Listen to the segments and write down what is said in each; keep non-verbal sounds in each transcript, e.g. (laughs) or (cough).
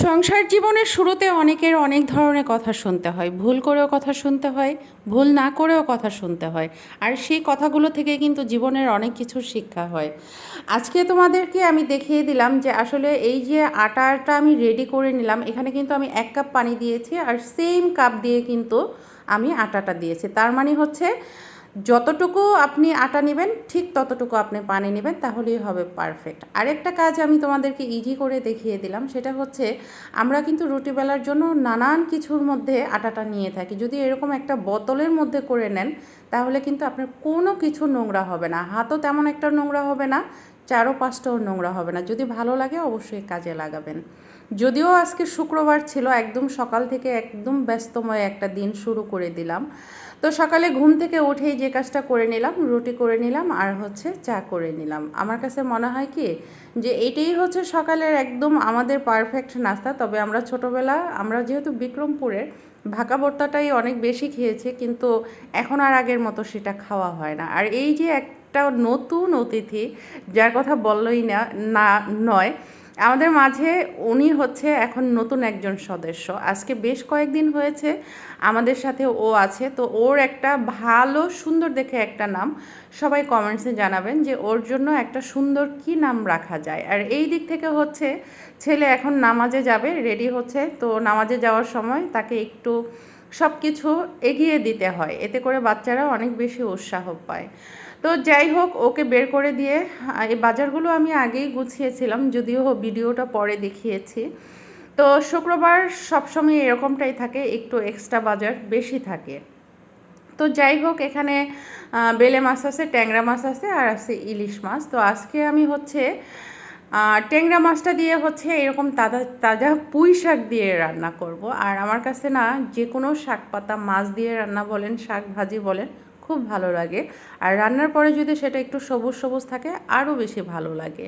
সংসার জীবনের শুরুতে অনেকের অনেক ধরনের কথা শুনতে হয়। ভুল করেও কথা শুনতে হয়, ভুল না করেও কথা শুনতে হয়। আর সেই কথাগুলো থেকে কিন্তু জীবনের অনেক কিছু শিক্ষা হয়। আজকে তোমাদেরকে আমি দেখিয়ে দিলাম যে আসলে এই যে আটাটা আমি রেডি করে নিলাম, এখানে কিন্তু আমি এক কাপ পানি দিয়েছি আর সেম কাপ দিয়ে কিন্তু আমি আটাটা দিয়েছি। তার মানে হচ্ছে যতটুকু আপনি আটা নেবেন, ঠিক ততটুকু আপনি পানি নেবেন, তাহলেই হবে পারফেক্ট আরেকটা কাজ আমি তোমাদেরকে ইজি করে দেখিয়ে দিলাম, সেটা হচ্ছে আমরা কিন্তু রুটি বেলার জন্য নানান কিছুর মধ্যে আটাটা নিয়ে থাকি। যদি এরকম একটা বোতলের মধ্যে করে নেন, তাহলে কিন্তু আপনার কোনো কিছু নোংরা হবে না। হাতও তেমন একটা নোংরা হবে না চারো পাঁচটাও নোংরা হবে না। যদি ভালো লাগে অবশ্যই কাজে লাগাবেন। যদিও আজকে শুক্রবার ছিল, একদম সকাল থেকে একদম ব্যস্তময় একটা দিন শুরু করে দিলাম। তো সকালে ঘুম থেকে উঠেই যে কাজটা করে নিলাম, রুটি করে নিলাম আর হচ্ছে চা করে নিলাম। আমার কাছে মনে হয় কি যে এটাই হচ্ছে সকালের একদম আমাদের পারফেক্ট নাস্তা। তবে আমরা ছোটোবেলা, আমরা যেহেতু বিক্রমপুরের, ভাকা ভর্তাটাই অনেক বেশি খেয়েছি, কিন্তু এখন আর আগের মতো সেটা খাওয়া হয় না। আর এই যে একটা নতুন অতিথি যার কথা বললই না না, নয়। আমাদের মাঝে উনি হচ্ছে এখন নতুন একজন সদস্য। আজকে বেশ কয়েকদিন হয়েছে আমাদের সাথে ও আছে। তো ওর একটা ভালো, সুন্দর দেখে একটা নাম সবাই কমেন্টসে জানাবেন যে ওর জন্য একটা সুন্দর কি নাম রাখা যায়। আর এই দিক থেকে হচ্ছে ছেলে এখন নামাজে যাবে রেডি হচ্ছে। তো নামাজে যাওয়ার সময় তাকে একটু সব কিছু এগিয়ে দিতে হয়। এতে করে বাচ্চারা অনেক বেশি উৎসাহ পায়। তো যাই হোক, ওকে বের করে দিয়ে এই বাজারগুলো আমি আগেই গুছিয়েছিলাম, যদিও ভিডিওটা পরে দেখিয়েছি। তো শুক্রবার সবসময় এরকমটাই থাকে, একটু এক্সট্রা বাজার বেশি থাকে। তো যাই হোক, এখানে বেলে মাছ আছে, ট্যাংরা মাছ আছে, আর আছে ইলিশ মাছ। তো আজকে আমি হচ্ছে ট্যাংরা মাছটা দিয়ে হচ্ছে এরকম তাজা তাজা পুঁই শাক দিয়ে রান্না করব। আর আমার কাছে না যে কোনো শাক পাতা মাছ দিয়ে রান্না বলেন, শাক ভাজি বলেন, খুব ভালো লাগে। আর রান্নার পরে যদি সেটা একটু সবুজ সবুজ থাকে, আরও বেশি ভালো লাগে।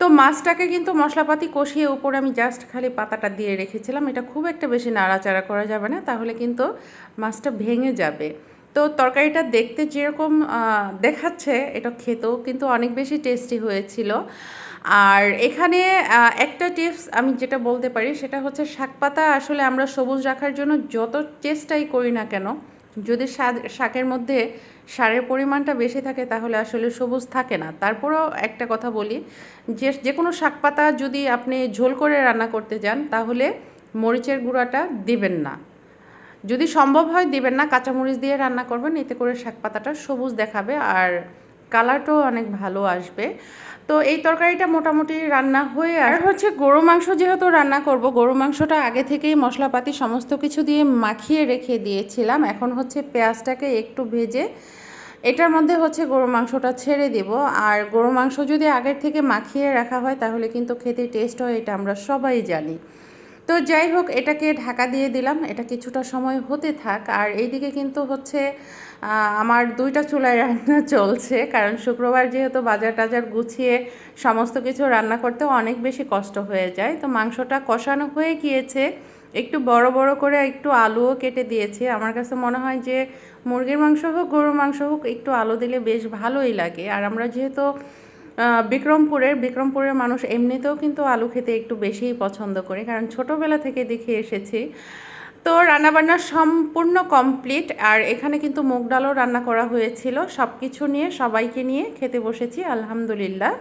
তো মাছটাকে কিন্তু মশলাপাতি কষিয়ে উপরে আমি জাস্ট খালি পাতাটা দিয়ে রেখেছিলাম। এটা খুব একটা বেশি নাড়াচাড়া করা যাবে না, তাহলে কিন্তু মাছটা ভেঙে যাবে। তো তরকারিটা দেখতে যেরকম দেখাচ্ছে এটা খেতেও কিন্তু অনেক বেশি টেস্টি হয়েছিল। আর এখানে একটা টিপস আমি যেটা বলতে পারি সেটা হচ্ছে শাক পাতা আসলে আমরা সবুজ রাখার জন্য যত চেষ্টাই করি না কেন, যদি শাকের মধ্যে সারের পরিমাণটা বেশি থাকে তাহলে আসলে সবুজ থাকে না। তারপরেও একটা কথা বলি, যে যে কোনো শাক পাতা যদি আপনি ঝোল করে রান্না করতে যান তাহলে মরিচের গুঁড়াটা দিবেন না। যদি সম্ভব হয় দেবেন না, কাঁচামরিচ দিয়ে রান্না করবেন, এতে করে শাক পাতাটা সবুজ দেখাবে আর কালারটাও অনেক ভালো আসবে। তো এই তরকারিটা মোটামুটি রান্না হয়ে আর হচ্ছে গরু মাংস যেহেতু রান্না করব, গরু মাংসটা আগে থেকেই মশলাপাতি সমস্ত কিছু দিয়ে মাখিয়ে রেখে দিয়েছিলাম। এখন হচ্ছে পেঁয়াজটাকে একটু ভেজে এটার মধ্যে হচ্ছে গরু মাংসটা ছেড়ে দেব। আর গরু মাংস যদি আগের থেকে মাখিয়ে রাখা হয়, তাহলে কিন্তু খেতে টেস্ট হয়, এটা আমরা সবাই জানি। তো যাই হোক, এটাকে ঢাকা দিয়ে দিলাম। এটা কিছুটা সময় হতে থাক। আর এইদিকে কিন্তু হচ্ছে আমার দুইটা চুলায় রান্না (laughs) চলছে। কারণ শুক্রবার যেহেতু বাজার টাজার গুছিয়ে সমস্ত কিছু রান্না করতে অনেক বেশি কষ্ট হয়ে যায়। তো মাংসটা কষানো হয়ে গিয়েছে। একটু বড় বড় করে একটু আলুও কেটে দিয়েছে। আমার কাছে মনে হয় যে, মুরগির মাংস হোক, গরুর মাংস হোক, একটু আলু দিলে বেশ ভালোই লাগে। আর আমরা যেহেতু বিক্রমপুরের বিক্রমপুরের মানুষ এমনিতেও কিন্তু আলু খেতে একটু বেশিই পছন্দ করে, কারণ ছোটোবেলা থেকে দেখে এসেছি। তো রান্নাবান্না সম্পূর্ণ কমপ্লিট আর এখানে কিন্তু মুগ ডালও রান্না করা হয়েছিল। সব কিছু নিয়ে, সবাইকে নিয়ে খেতে বসেছি, আলহামদুলিল্লাহ।